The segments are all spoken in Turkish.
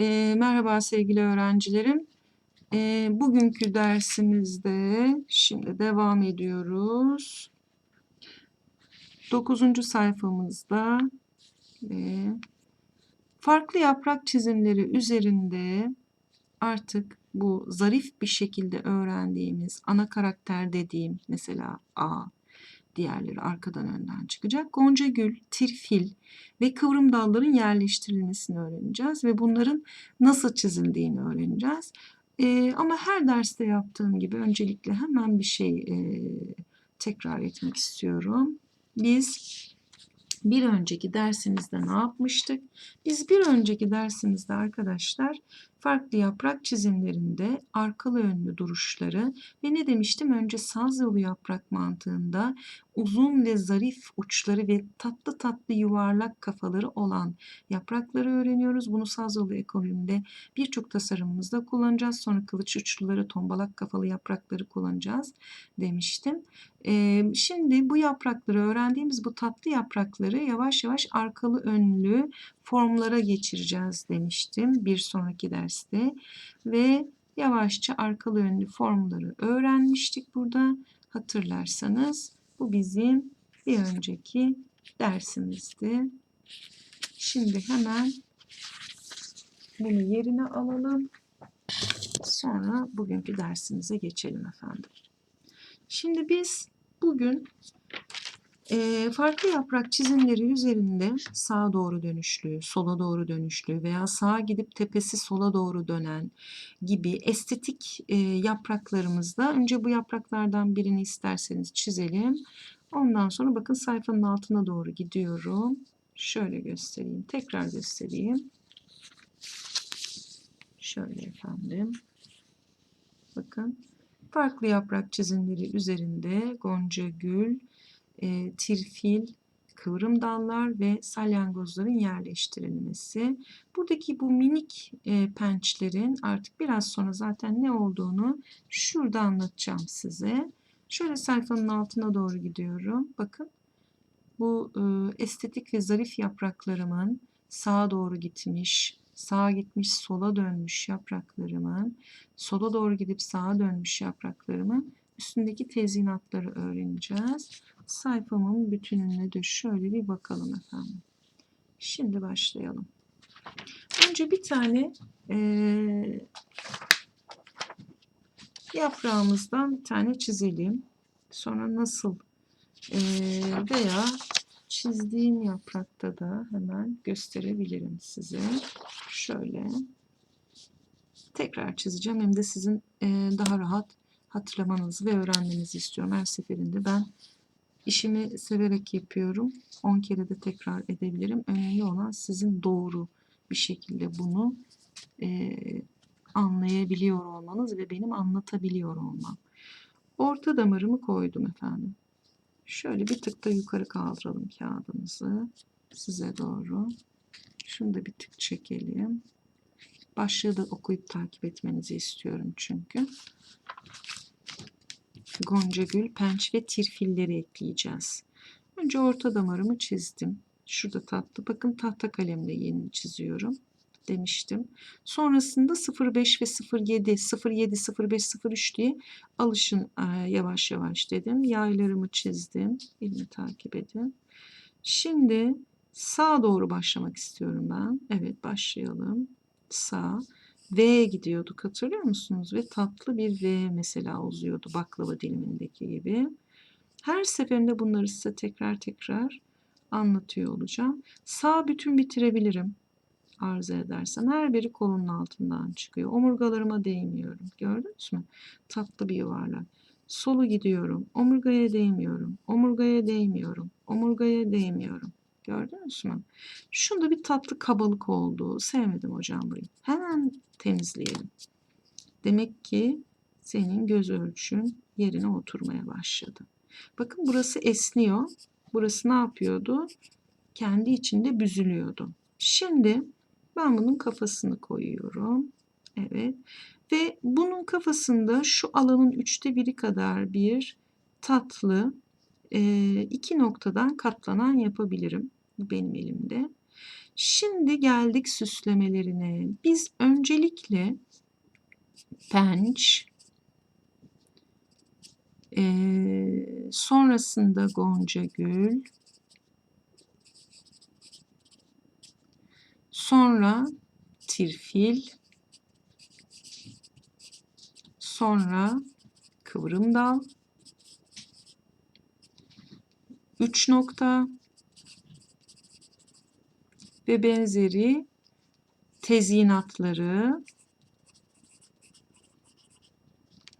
E, merhaba sevgili öğrencilerim. E, bugünkü dersimizde şimdi devam ediyoruz. Dokuzuncu sayfamızda e, farklı yaprak çizimleri üzerinde artık bu zarif bir şekilde öğrendiğimiz ana karakter dediğim mesela A, diğerleri arkadan önden çıkacak. Gonca gül, tirfil ve kıvrım dalların yerleştirilmesini öğreneceğiz ve bunların nasıl çizildiğini öğreneceğiz. Ee, ama her derste yaptığım gibi öncelikle hemen bir şey e, tekrar etmek istiyorum. Biz bir önceki dersimizde ne yapmıştık? Biz bir önceki dersimizde arkadaşlar farklı yaprak çizimlerinde arkalı önlü duruşları ve ne demiştim? Önce saz yolu yaprak mantığında uzun ve zarif uçları ve tatlı tatlı yuvarlak kafaları olan yaprakları öğreniyoruz. Bunu saz yolu ekolünde birçok tasarımımızda kullanacağız. Sonra kılıç uçluları, tombalak kafalı yaprakları kullanacağız demiştim. Ee, şimdi bu yaprakları öğrendiğimiz bu tatlı yaprakları yavaş yavaş arkalı önlü formlara geçireceğiz demiştim bir sonraki derste ve yavaşça arkalı önlü formları öğrenmiştik burada hatırlarsanız bu bizim bir önceki dersimizdi. Şimdi hemen bunu yerine alalım. Sonra bugünkü dersimize geçelim efendim. Şimdi biz bugün e, farklı yaprak çizimleri üzerinde sağa doğru dönüşlü, sola doğru dönüşlü veya sağa gidip tepesi sola doğru dönen gibi estetik e, yapraklarımızda önce bu yapraklardan birini isterseniz çizelim. Ondan sonra bakın sayfanın altına doğru gidiyorum. Şöyle göstereyim, tekrar göstereyim. Şöyle efendim. Bakın farklı yaprak çizimleri üzerinde gonca gül, e, tirfil, kıvrım dallar ve salyangozların yerleştirilmesi. Buradaki bu minik e, pençlerin artık biraz sonra zaten ne olduğunu şurada anlatacağım size. Şöyle sayfanın altına doğru gidiyorum. Bakın bu e, estetik ve zarif yapraklarımın sağa doğru gitmiş, sağa gitmiş, sola dönmüş yapraklarımın, sola doğru gidip sağa dönmüş yapraklarımın üstündeki tezyinatları öğreneceğiz. Sayfamın bütününe de şöyle bir bakalım efendim. Şimdi başlayalım. Önce bir tane e, yaprağımızdan bir tane çizelim. Sonra nasıl e, veya çizdiğim yaprakta da hemen gösterebilirim size. Şöyle tekrar çizeceğim hem de sizin e, daha rahat hatırlamanızı ve öğrenmenizi istiyorum. Her seferinde ben işimi severek yapıyorum. 10 kere de tekrar edebilirim. Önemli olan sizin doğru bir şekilde bunu e, anlayabiliyor olmanız ve benim anlatabiliyor olmam. Orta damarımı koydum efendim. Şöyle bir tık da yukarı kaldıralım kağıdımızı size doğru. Şunu da bir tık çekelim. Başlığı da okuyup takip etmenizi istiyorum çünkü. Gonca gül, penç ve tirfilleri ekleyeceğiz. Önce orta damarımı çizdim. Şurada tatlı. Bakın tahta kalemle yeni çiziyorum demiştim. Sonrasında 05 ve 07, 07, 05, 03 diye alışın yavaş yavaş dedim. Yaylarımı çizdim. Elimi takip edin. Şimdi sağa doğru başlamak istiyorum ben. Evet başlayalım. Sağ. V gidiyorduk hatırlıyor musunuz? Ve tatlı bir V mesela uzuyordu baklava dilimindeki gibi. Her seferinde bunları size tekrar tekrar anlatıyor olacağım. Sağ bütün bitirebilirim arzu edersem. Her biri kolunun altından çıkıyor. Omurgalarıma değmiyorum. Gördünüz mü? Tatlı bir yuvarlak. Solu gidiyorum. Omurgaya değmiyorum. Omurgaya değmiyorum. Omurgaya değmiyorum. Gördünüz mü? Şunda bir tatlı kabalık oldu. Sevmedim hocam burayı. Hemen temizleyelim. Demek ki senin göz ölçün yerine oturmaya başladı. Bakın burası esniyor. Burası ne yapıyordu? Kendi içinde büzülüyordu. Şimdi ben bunun kafasını koyuyorum. Evet. Ve bunun kafasında şu alanın üçte biri kadar bir tatlı iki noktadan katlanan yapabilirim. Bu benim elimde. Şimdi geldik süslemelerine. Biz öncelikle penç, eee, sonrasında gonca gül, sonra tirfil, sonra kıvrım dal, üç nokta ve benzeri tezyinatları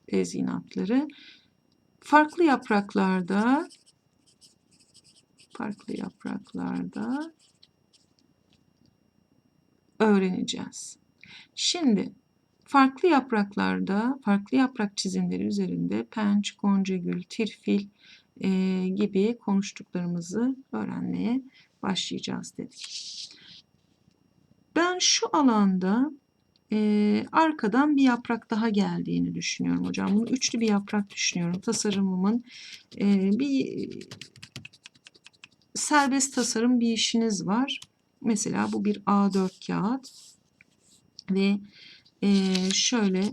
tezyinatları farklı yapraklarda farklı yapraklarda öğreneceğiz. Şimdi farklı yapraklarda, farklı yaprak çizimleri üzerinde penç, goncagül, tirfil eee, gibi konuştuklarımızı öğrenmeye başlayacağız dedik. Ben şu alanda eee, arkadan bir yaprak daha geldiğini düşünüyorum hocam. Bunu üçlü bir yaprak düşünüyorum. Tasarımımın eee, bir serbest tasarım bir işiniz var. Mesela bu bir A4 kağıt ve eee, şöyle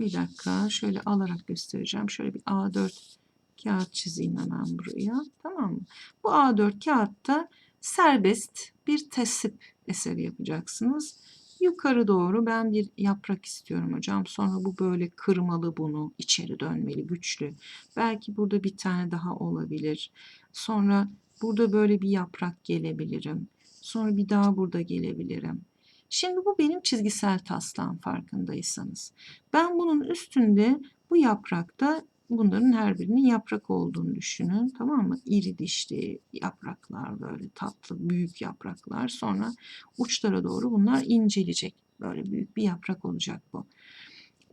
bir dakika şöyle alarak göstereceğim. Şöyle bir A4 kağıt çizeyim hemen buraya. Tamam mı? Bu A4 kağıtta serbest bir tesip eseri yapacaksınız. Yukarı doğru ben bir yaprak istiyorum hocam. Sonra bu böyle kırmalı bunu içeri dönmeli güçlü. Belki burada bir tane daha olabilir. Sonra burada böyle bir yaprak gelebilirim. Sonra bir daha burada gelebilirim. Şimdi bu benim çizgisel taslağım farkındaysanız. Ben bunun üstünde bu yaprakta bunların her birinin yaprak olduğunu düşünün. Tamam mı? İri dişli yapraklar böyle tatlı büyük yapraklar. Sonra uçlara doğru bunlar incelecek. Böyle büyük bir yaprak olacak bu.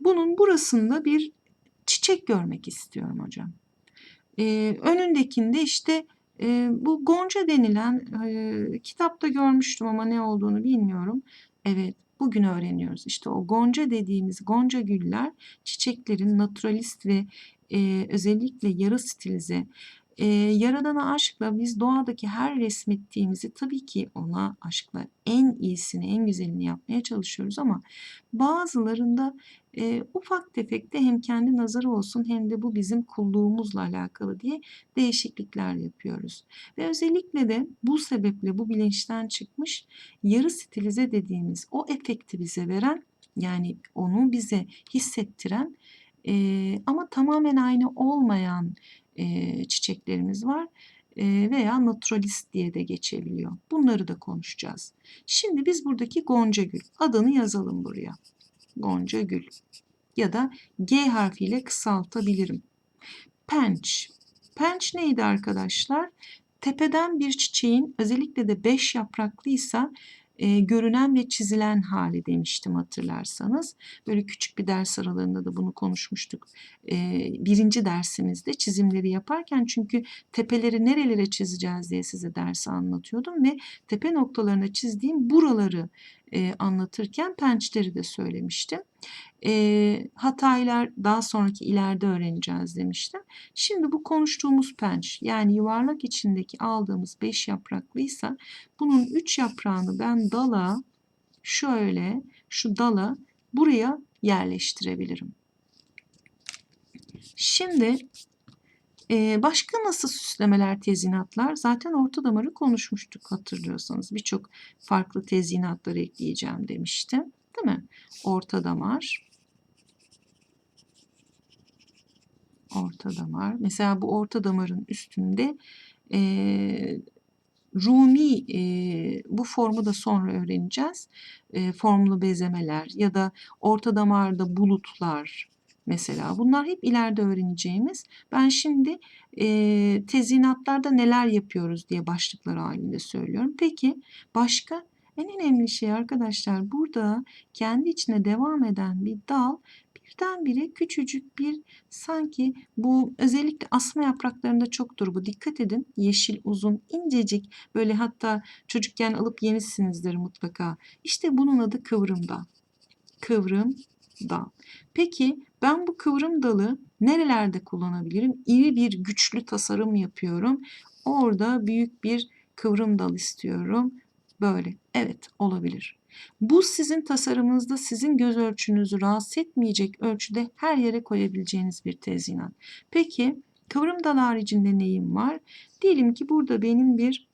Bunun burasında bir çiçek görmek istiyorum hocam. Ee, önündekinde işte e, bu gonca denilen e, kitapta görmüştüm ama ne olduğunu bilmiyorum. Evet, bugün öğreniyoruz. İşte o gonca dediğimiz gonca güller çiçeklerin naturalist ve e, özellikle yarı stilize e, Yaradan'a aşkla biz doğadaki her resmettiğimizi tabii ki ona aşkla en iyisini, en güzelini yapmaya çalışıyoruz ama bazılarında e, ufak tefek de hem kendi nazarı olsun hem de bu bizim kulluğumuzla alakalı diye değişiklikler yapıyoruz. Ve özellikle de bu sebeple bu bilinçten çıkmış yarı stilize dediğimiz o efekti bize veren yani onu bize hissettiren e, ama tamamen aynı olmayan e, çiçeklerimiz var e, veya naturalist diye de geçebiliyor. Bunları da konuşacağız. Şimdi biz buradaki Gonca Gül adını yazalım buraya. Gonca Gül ya da G harfiyle kısaltabilirim. Penç. Penç neydi arkadaşlar? Tepeden bir çiçeğin özellikle de beş yapraklıysa e, görünen ve çizilen hali demiştim hatırlarsanız. Böyle küçük bir ders aralarında da bunu konuşmuştuk. E, birinci dersimizde çizimleri yaparken çünkü tepeleri nerelere çizeceğiz diye size dersi anlatıyordum ve tepe noktalarına çizdiğim buraları e, anlatırken pençleri de söylemiştim. E, hataylar daha sonraki ileride öğreneceğiz demiştim. Şimdi bu konuştuğumuz penç yani yuvarlak içindeki aldığımız 5 yapraklıysa bunun 3 yaprağını ben dala şöyle şu dala buraya yerleştirebilirim. Şimdi başka nasıl süslemeler, tezyinatlar? Zaten orta damarı konuşmuştuk hatırlıyorsanız. Birçok farklı tezyinatlar ekleyeceğim demiştim. Değil mi? Orta damar. Orta damar. Mesela bu orta damarın üstünde e, Rumi e, bu formu da sonra öğreneceğiz. E, formlu bezemeler ya da orta damarda bulutlar, mesela. Bunlar hep ileride öğreneceğimiz. Ben şimdi e, tezyinatlarda neler yapıyoruz diye başlıklar halinde söylüyorum. Peki başka? En önemli şey arkadaşlar burada kendi içine devam eden bir dal birdenbire küçücük bir sanki bu özellikle asma yapraklarında çoktur bu. Dikkat edin yeşil uzun incecik böyle hatta çocukken alıp yemişsinizdir mutlaka. İşte bunun adı kıvrım dal. Kıvrım dal. Peki ben bu kıvrım dalı nerelerde kullanabilirim? İri bir güçlü tasarım yapıyorum. Orada büyük bir kıvrım dal istiyorum. Böyle. Evet olabilir. Bu sizin tasarımınızda sizin göz ölçünüzü rahatsız etmeyecek ölçüde her yere koyabileceğiniz bir tezyinat. Peki kıvrım dal haricinde neyim var? Diyelim ki burada benim bir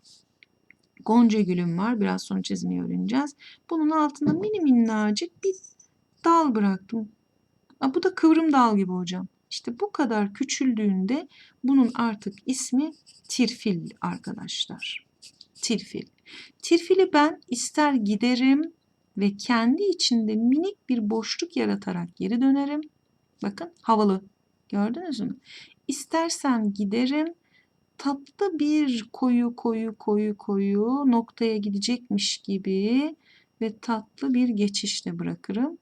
gonca gülüm var. Biraz sonra çizmeyi öğreneceğiz. Bunun altında mini minnacık bir dal bıraktım. Aa, bu da kıvrım dal gibi hocam. İşte bu kadar küçüldüğünde bunun artık ismi tirfil arkadaşlar. Tirfil. Tirfili ben ister giderim ve kendi içinde minik bir boşluk yaratarak geri dönerim. Bakın havalı. Gördünüz mü? İstersem giderim tatlı bir koyu koyu koyu koyu noktaya gidecekmiş gibi ve tatlı bir geçişle bırakırım.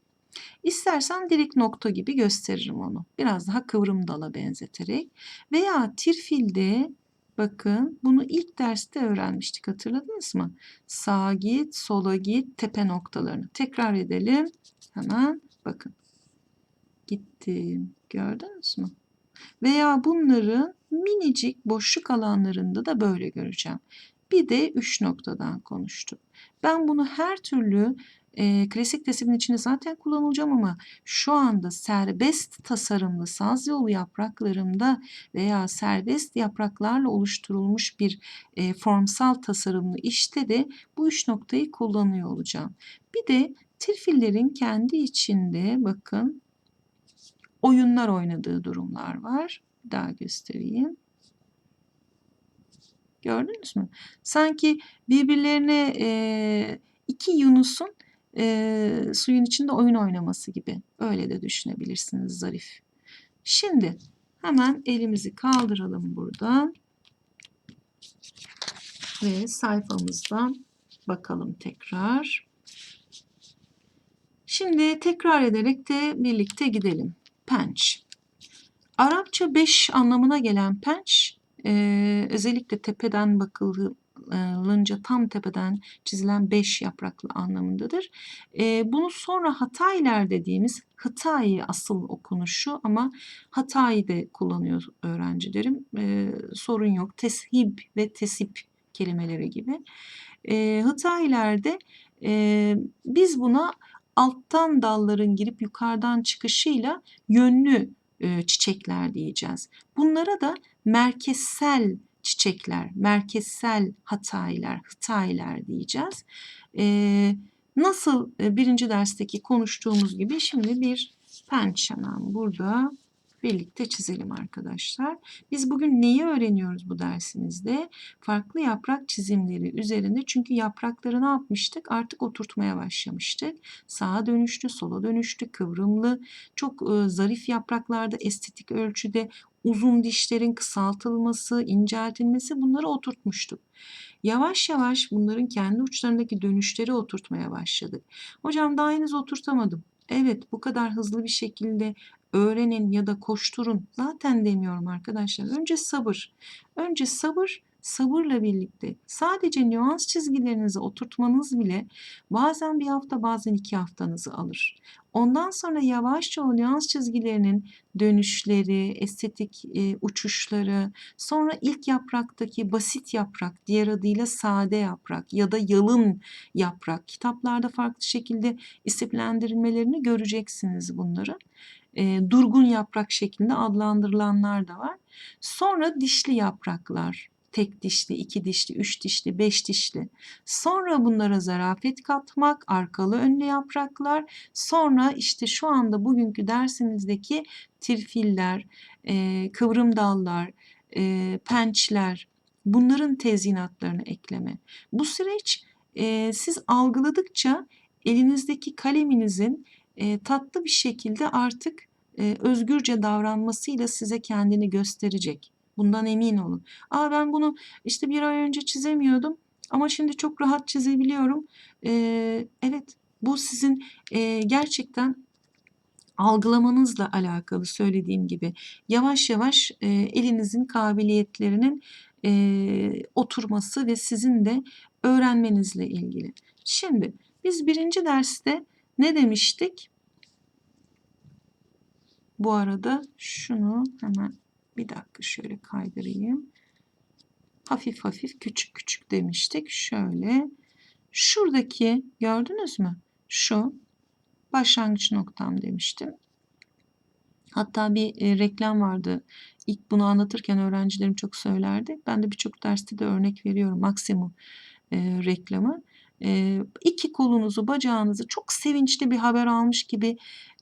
İstersen direkt nokta gibi gösteririm onu. Biraz daha kıvrım dala benzeterek. Veya tirfilde bakın bunu ilk derste öğrenmiştik hatırladınız mı? Sağa git, sola git, tepe noktalarını. Tekrar edelim. Hemen bakın. Gittim. Gördünüz mü? Veya bunların minicik boşluk alanlarında da böyle göreceğim. Bir de üç noktadan konuştuk. Ben bunu her türlü e, klasik resmin içinde zaten kullanacağım ama şu anda serbest tasarımlı saz yolu yapraklarımda veya serbest yapraklarla oluşturulmuş bir e, formsal tasarımlı işte de bu üç noktayı kullanıyor olacağım. Bir de tirfillerin kendi içinde bakın oyunlar oynadığı durumlar var. Bir daha göstereyim. Gördünüz mü? Sanki birbirlerine e, iki Yunus'un e, suyun içinde oyun oynaması gibi. Öyle de düşünebilirsiniz zarif. Şimdi hemen elimizi kaldıralım buradan. Ve sayfamızdan bakalım tekrar. Şimdi tekrar ederek de birlikte gidelim. Penç. Arapça beş anlamına gelen penç e, özellikle tepeden bakılınca tam tepeden çizilen beş yapraklı anlamındadır. E, bunu sonra Hatayler dediğimiz Hıtayi asıl okunuşu ama Hatay'ı de kullanıyor öğrencilerim. E, sorun yok. Teshib ve tesip kelimeleri gibi. E, Hıtayiler'de e, biz buna alttan dalların girip yukarıdan çıkışıyla yönlü e, çiçekler diyeceğiz. Bunlara da merkezsel çiçekler, merkezsel hatayiler, hıtayiler diyeceğiz. E, nasıl birinci dersteki konuştuğumuz gibi şimdi bir pençemen burada birlikte çizelim arkadaşlar. Biz bugün neyi öğreniyoruz bu dersimizde? Farklı yaprak çizimleri üzerinde çünkü yaprakları ne yapmıştık? Artık oturtmaya başlamıştık. Sağa dönüştü, sola dönüştü, kıvrımlı, çok e, zarif yapraklarda estetik ölçüde uzun dişlerin kısaltılması, inceltilmesi bunları oturtmuştuk. Yavaş yavaş bunların kendi uçlarındaki dönüşleri oturtmaya başladık. Hocam daha henüz oturtamadım. Evet bu kadar hızlı bir şekilde öğrenin ya da koşturun zaten demiyorum arkadaşlar. Önce sabır. Önce sabır sabırla birlikte sadece nüans çizgilerinizi oturtmanız bile bazen bir hafta bazen iki haftanızı alır. Ondan sonra yavaşça o nüans çizgilerinin dönüşleri, estetik e, uçuşları, sonra ilk yapraktaki basit yaprak, diğer adıyla sade yaprak ya da yalın yaprak kitaplarda farklı şekilde isimlendirilmelerini göreceksiniz bunları. E, durgun yaprak şeklinde adlandırılanlar da var. Sonra dişli yapraklar, tek dişli, iki dişli, üç dişli, beş dişli. Sonra bunlara zarafet katmak, arkalı önlü yapraklar. Sonra işte şu anda bugünkü dersimizdeki tirfiller, e, kıvrım dallar, e, pençler, bunların tezyinatlarını ekleme. Bu süreç e, siz algıladıkça elinizdeki kaleminizin e, tatlı bir şekilde artık e, özgürce davranmasıyla size kendini gösterecek. Bundan emin olun. Aa ben bunu işte bir ay önce çizemiyordum ama şimdi çok rahat çizebiliyorum. Ee, evet bu sizin e, gerçekten algılamanızla alakalı söylediğim gibi yavaş yavaş e, elinizin kabiliyetlerinin e, oturması ve sizin de öğrenmenizle ilgili. Şimdi biz birinci derste ne demiştik? Bu arada şunu hemen bir dakika şöyle kaydırayım. Hafif hafif küçük küçük demiştik. Şöyle Şuradaki gördünüz mü? Şu başlangıç noktam demiştim. Hatta bir e, reklam vardı. İlk bunu anlatırken öğrencilerim çok söylerdi. Ben de birçok derste de örnek veriyorum. Maksimum e, reklamı. E, iki kolunuzu, bacağınızı çok sevinçli bir haber almış gibi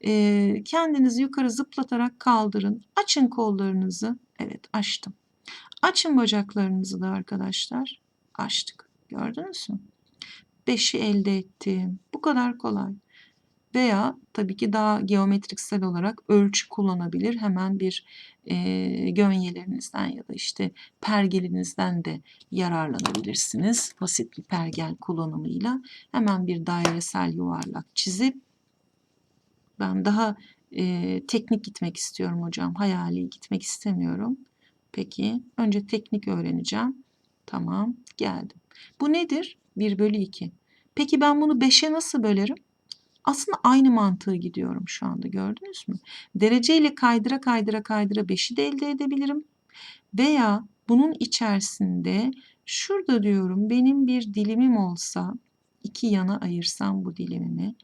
e, kendinizi yukarı zıplatarak kaldırın. Açın kollarınızı. Evet açtım. Açın bacaklarınızı da arkadaşlar. Açtık. Gördünüz mü? Beşi elde ettim. Bu kadar kolay. Veya tabii ki daha geometriksel olarak ölçü kullanabilir. Hemen bir e, gönyelerinizden ya da işte pergelinizden de yararlanabilirsiniz. Basit bir pergel kullanımıyla hemen bir dairesel yuvarlak çizip ben daha e, teknik gitmek istiyorum hocam. Hayali gitmek istemiyorum. Peki önce teknik öğreneceğim. Tamam geldim. Bu nedir? 1 bölü 2. Peki ben bunu 5'e nasıl bölerim? Aslında aynı mantığı gidiyorum şu anda gördünüz mü? Dereceyle kaydıra kaydıra kaydıra 5'i de elde edebilirim. Veya bunun içerisinde şurada diyorum benim bir dilimim olsa iki yana ayırsam bu dilimimi.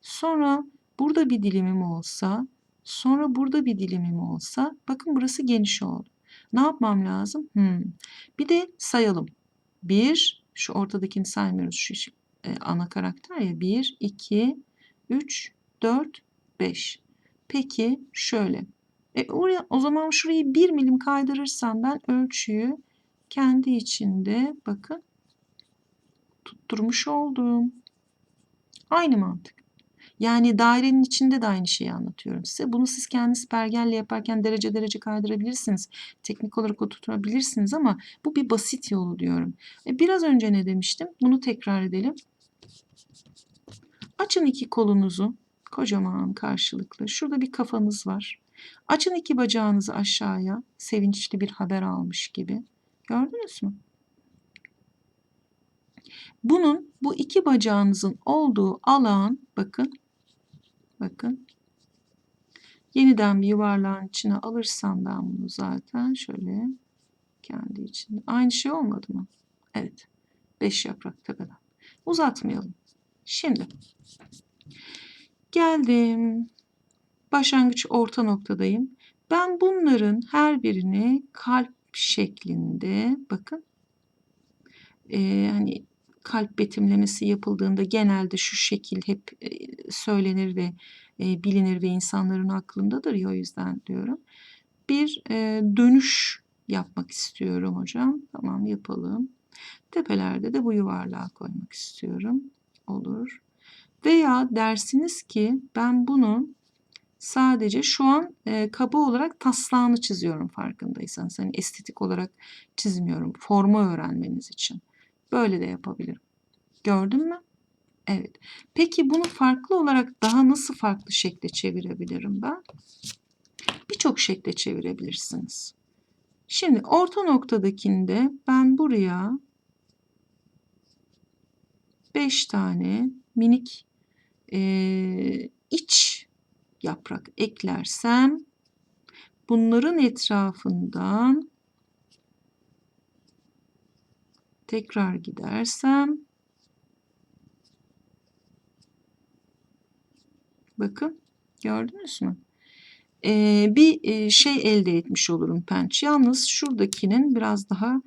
Sonra burada bir dilimim olsa sonra burada bir dilimim olsa bakın burası geniş oldu. Ne yapmam lazım? Hmm. Bir de sayalım. 1 şu ortadakini saymıyoruz şu e, ana karakter ya 1 2 3, 4, 5. Peki şöyle. E oraya, o zaman şurayı 1 milim kaydırırsam ben ölçüyü kendi içinde bakın tutturmuş oldum. Aynı mantık. Yani dairenin içinde de aynı şeyi anlatıyorum size. Bunu siz kendiniz pergelle yaparken derece derece kaydırabilirsiniz. Teknik olarak oturtabilirsiniz ama bu bir basit yolu diyorum. E biraz önce ne demiştim? Bunu tekrar edelim. Açın iki kolunuzu. Kocaman karşılıklı. Şurada bir kafanız var. Açın iki bacağınızı aşağıya. Sevinçli bir haber almış gibi. Gördünüz mü? Bunun bu iki bacağınızın olduğu alan bakın bakın yeniden bir yuvarlağın içine alırsam ben bunu zaten şöyle kendi içinde. Aynı şey olmadı mı? Evet. Beş yaprak tepeden. Uzatmayalım. Şimdi geldim. Başlangıç orta noktadayım. Ben bunların her birini kalp şeklinde bakın e, hani kalp betimlemesi yapıldığında genelde şu şekil hep e, söylenir ve e, bilinir ve insanların aklındadır ya o yüzden diyorum. Bir e, dönüş yapmak istiyorum hocam. Tamam yapalım. Tepelerde de bu yuvarlağı koymak istiyorum olur. Veya dersiniz ki ben bunun sadece şu an e, kaba olarak taslağını çiziyorum farkındaysanız. Hani estetik olarak çizmiyorum. Formu öğrenmeniz için. Böyle de yapabilirim. Gördün mü? Evet. Peki bunu farklı olarak daha nasıl farklı şekle çevirebilirim ben? Birçok şekle çevirebilirsiniz. Şimdi orta noktadakinde ben buraya 5 tane minik e, iç yaprak eklersem bunların etrafından tekrar gidersem bakın gördünüz mü? Ee, bir e, şey elde etmiş olurum penç. Yalnız şuradakinin biraz daha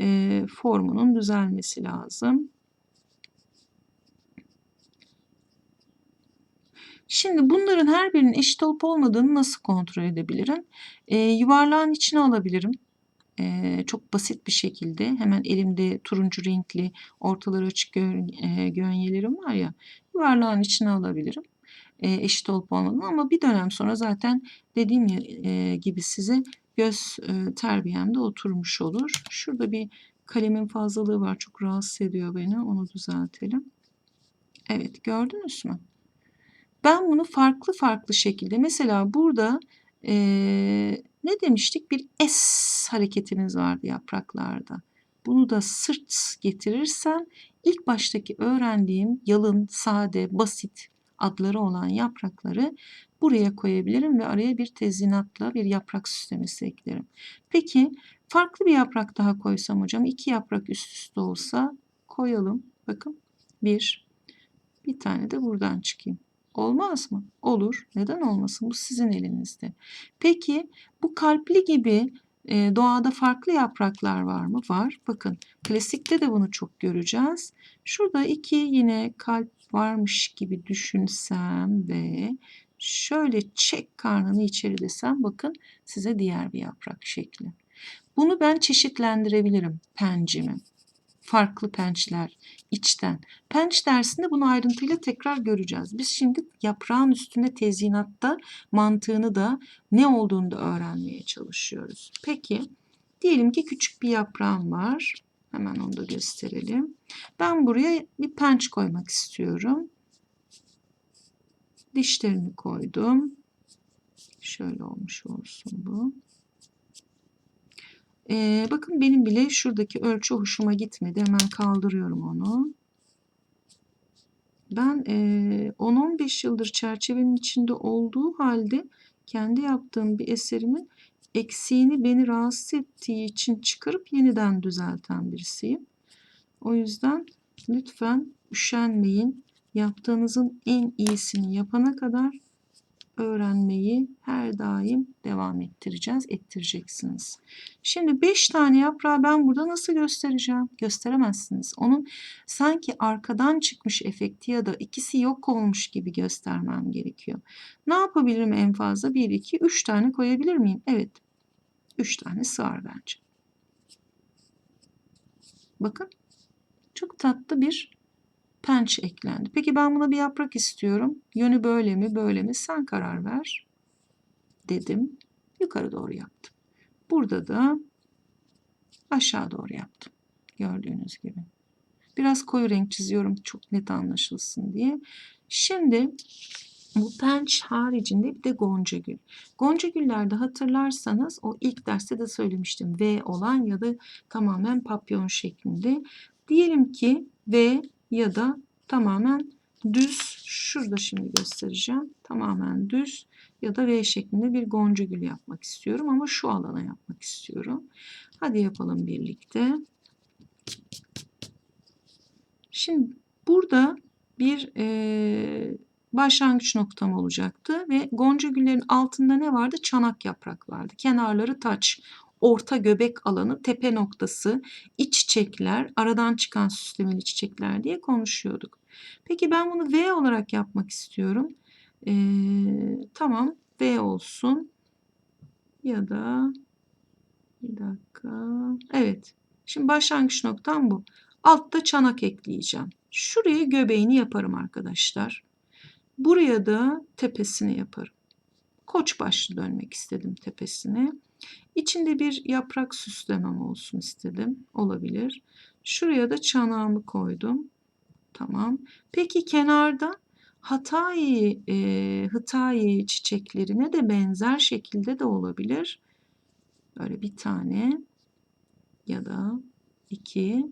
e, formunun düzelmesi lazım. Şimdi bunların her birinin eşit olup olmadığını nasıl kontrol edebilirim? E, yuvarlağın içine alabilirim. E, çok basit bir şekilde hemen elimde turuncu renkli ortaları açık gö e, gönyelerim var ya yuvarlağın içine alabilirim. E, eşit olup olmadığını ama bir dönem sonra zaten dediğim e, gibi size göz e, terbiyemde oturmuş olur. Şurada bir kalemin fazlalığı var çok rahatsız ediyor beni onu düzeltelim. Evet gördünüz mü? Ben bunu farklı farklı şekilde mesela burada e, ne demiştik? Bir S hareketimiz vardı yapraklarda. Bunu da sırt getirirsem ilk baştaki öğrendiğim yalın, sade, basit adları olan yaprakları buraya koyabilirim ve araya bir tezinatla bir yaprak süslemesi eklerim. Peki farklı bir yaprak daha koysam hocam iki yaprak üst üste olsa koyalım. Bakın Bir. Bir tane de buradan çıkayım. Olmaz mı? Olur. Neden olmasın? Bu sizin elinizde. Peki bu kalpli gibi e, doğada farklı yapraklar var mı? Var. Bakın klasikte de bunu çok göreceğiz. Şurada iki yine kalp varmış gibi düşünsem ve şöyle çek karnını içeri desem bakın size diğer bir yaprak şekli. Bunu ben çeşitlendirebilirim pencimi. Farklı pençler içten. Penç dersinde bunu ayrıntıyla tekrar göreceğiz. Biz şimdi yaprağın üstünde tezyinatta mantığını da ne olduğunu da öğrenmeye çalışıyoruz. Peki diyelim ki küçük bir yaprağım var. Hemen onu da gösterelim. Ben buraya bir penç koymak istiyorum. Dişlerini koydum. Şöyle olmuş olsun bu. Ee, bakın benim bile şuradaki ölçü hoşuma gitmedi. Hemen kaldırıyorum onu. Ben e, 10-15 yıldır çerçevenin içinde olduğu halde kendi yaptığım bir eserimin eksiğini beni rahatsız ettiği için çıkarıp yeniden düzelten birisiyim. O yüzden lütfen üşenmeyin. Yaptığınızın en iyisini yapana kadar öğrenmeyi her daim devam ettireceğiz, ettireceksiniz. Şimdi 5 tane yaprağı ben burada nasıl göstereceğim? Gösteremezsiniz. Onun sanki arkadan çıkmış efekti ya da ikisi yok olmuş gibi göstermem gerekiyor. Ne yapabilirim en fazla? 1, 2, 3 tane koyabilir miyim? Evet. 3 tane sığar bence. Bakın. Çok tatlı bir penç eklendi. Peki ben buna bir yaprak istiyorum. Yönü böyle mi böyle mi sen karar ver dedim. Yukarı doğru yaptım. Burada da aşağı doğru yaptım. Gördüğünüz gibi. Biraz koyu renk çiziyorum çok net anlaşılsın diye. Şimdi bu penç haricinde bir de gonca gül. Gonca güllerde hatırlarsanız o ilk derste de söylemiştim. V olan ya da tamamen papyon şeklinde. Diyelim ki V ya da tamamen düz şurada şimdi göstereceğim. Tamamen düz ya da V şeklinde bir gonca gül yapmak istiyorum ama şu alana yapmak istiyorum. Hadi yapalım birlikte. Şimdi burada bir e, başlangıç noktam olacaktı ve gonca güllerin altında ne vardı? Çanak yaprak vardı. Kenarları taç, orta göbek alanı, tepe noktası, iç çiçekler, aradan çıkan süslemeli çiçekler diye konuşuyorduk. Peki ben bunu V olarak yapmak istiyorum. Ee, tamam V olsun. Ya da bir dakika. Evet. Şimdi başlangıç noktam bu. Altta çanak ekleyeceğim. Şuraya göbeğini yaparım arkadaşlar. Buraya da tepesini yaparım. Koç başlı dönmek istedim tepesine. İçinde bir yaprak süslemem olsun istedim. Olabilir. Şuraya da çanağımı koydum. Tamam. Peki kenarda Hatay, e, Hıtayi çiçeklerine de benzer şekilde de olabilir. Böyle bir tane ya da iki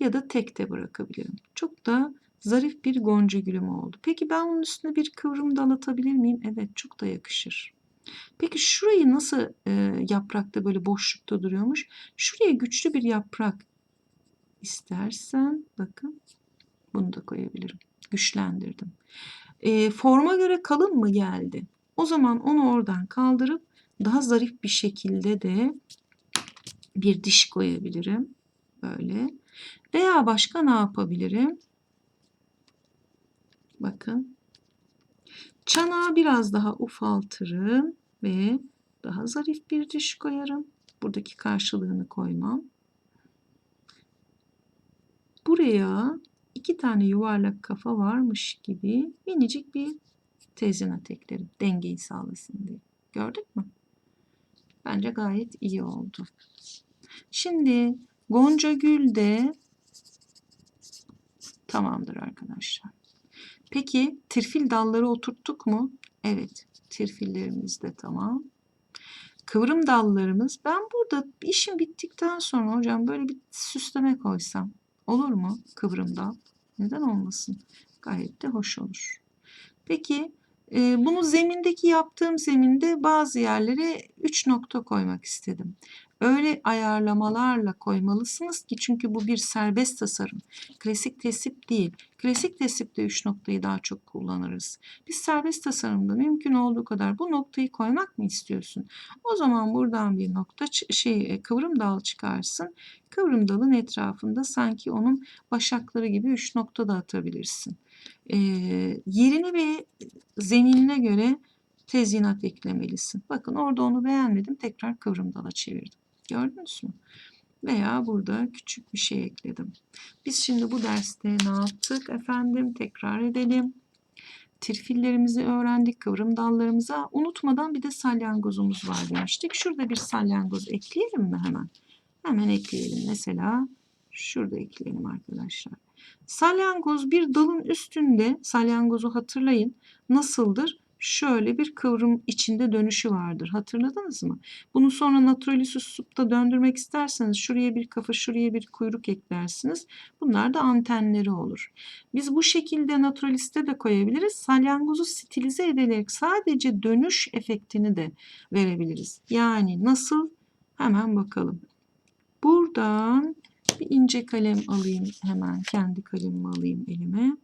ya da tek de bırakabilirim. Çok da zarif bir gonca gülüm oldu. Peki ben onun üstüne bir kıvrım dal atabilir miyim? Evet çok da yakışır. Peki şurayı nasıl e, yaprakta böyle boşlukta duruyormuş? Şuraya güçlü bir yaprak istersen bakın bunu da koyabilirim. Güçlendirdim. E, forma göre kalın mı geldi? O zaman onu oradan kaldırıp daha zarif bir şekilde de bir diş koyabilirim. Böyle. Veya başka ne yapabilirim? Bakın. Çanağı biraz daha ufaltırım ve daha zarif bir diş koyarım. Buradaki karşılığını koymam. Buraya iki tane yuvarlak kafa varmış gibi minicik bir tezyinat eklerim. Dengeyi sağlasın diye. Gördük mü? Bence gayet iyi oldu. Şimdi Gonca Gül de tamamdır arkadaşlar. Peki tirfil dalları oturttuk mu? Evet. Tirfillerimiz de tamam. Kıvrım dallarımız. Ben burada işim bittikten sonra hocam böyle bir süsleme koysam olur mu? Kıvrım dal. Neden olmasın? Gayet de hoş olur. Peki e, bunu zemindeki yaptığım zeminde bazı yerlere 3 nokta koymak istedim. Öyle ayarlamalarla koymalısınız ki çünkü bu bir serbest tasarım. Klasik tesip değil. Klasik tesipte üç noktayı daha çok kullanırız. Biz serbest tasarımda mümkün olduğu kadar bu noktayı koymak mı istiyorsun? O zaman buradan bir nokta şey e, kıvrım dal çıkarsın. Kıvrım dalın etrafında sanki onun başakları gibi üç nokta da atabilirsin. Ee, yerini ve zeminine göre tezyinat eklemelisin. Bakın orada onu beğenmedim. Tekrar kıvrım dala çevirdim. Gördünüz mü? Veya burada küçük bir şey ekledim. Biz şimdi bu derste ne yaptık efendim? Tekrar edelim. Tirfillerimizi öğrendik, kıvrım dallarımıza. Unutmadan bir de salyangozumuz var demiştik. Şurada bir salyangoz ekleyelim mi hemen? Hemen ekleyelim. Mesela şurada ekleyelim arkadaşlar. Salyangoz bir dalın üstünde, salyangozu hatırlayın, nasıldır? Şöyle bir kıvrım içinde dönüşü vardır. Hatırladınız mı? Bunu sonra naturalisus supta döndürmek isterseniz şuraya bir kafa, şuraya bir kuyruk eklersiniz. Bunlar da antenleri olur. Biz bu şekilde naturaliste de koyabiliriz. Salyangozu stilize ederek sadece dönüş efektini de verebiliriz. Yani nasıl? Hemen bakalım. Buradan bir ince kalem alayım hemen. Kendi kalemimi alayım elime.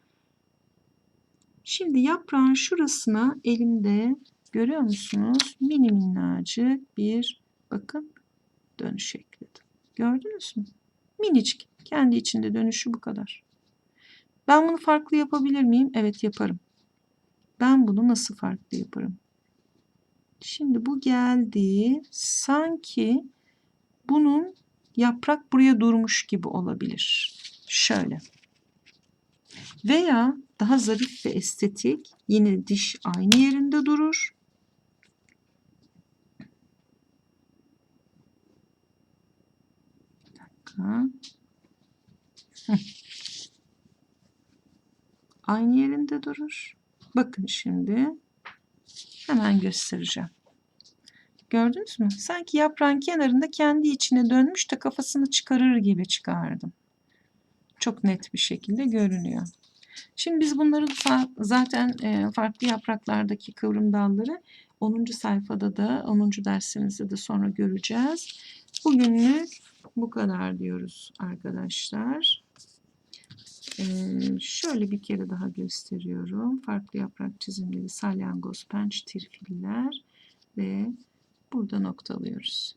Şimdi yaprağın şurasına elimde görüyor musunuz? Mini minnacık bir bakın dönüş ekledim. Gördünüz mü? Minicik. Kendi içinde dönüşü bu kadar. Ben bunu farklı yapabilir miyim? Evet yaparım. Ben bunu nasıl farklı yaparım? Şimdi bu geldi. Sanki bunun yaprak buraya durmuş gibi olabilir. Şöyle. Veya daha zarif ve estetik yine diş aynı yerinde durur. Bir dakika. Aynı yerinde durur. Bakın şimdi hemen göstereceğim. Gördünüz mü? Sanki yaprağın kenarında kendi içine dönmüş de kafasını çıkarır gibi çıkardım. Çok net bir şekilde görünüyor. Şimdi biz bunları zaten e, farklı yapraklardaki kıvrım dalları 10. sayfada da 10. dersimizde de sonra göreceğiz. Bugünlük bu kadar diyoruz arkadaşlar. Ee, şöyle bir kere daha gösteriyorum. Farklı yaprak çizimleri, salyangoz, penç, tirfiller ve burada noktalıyoruz.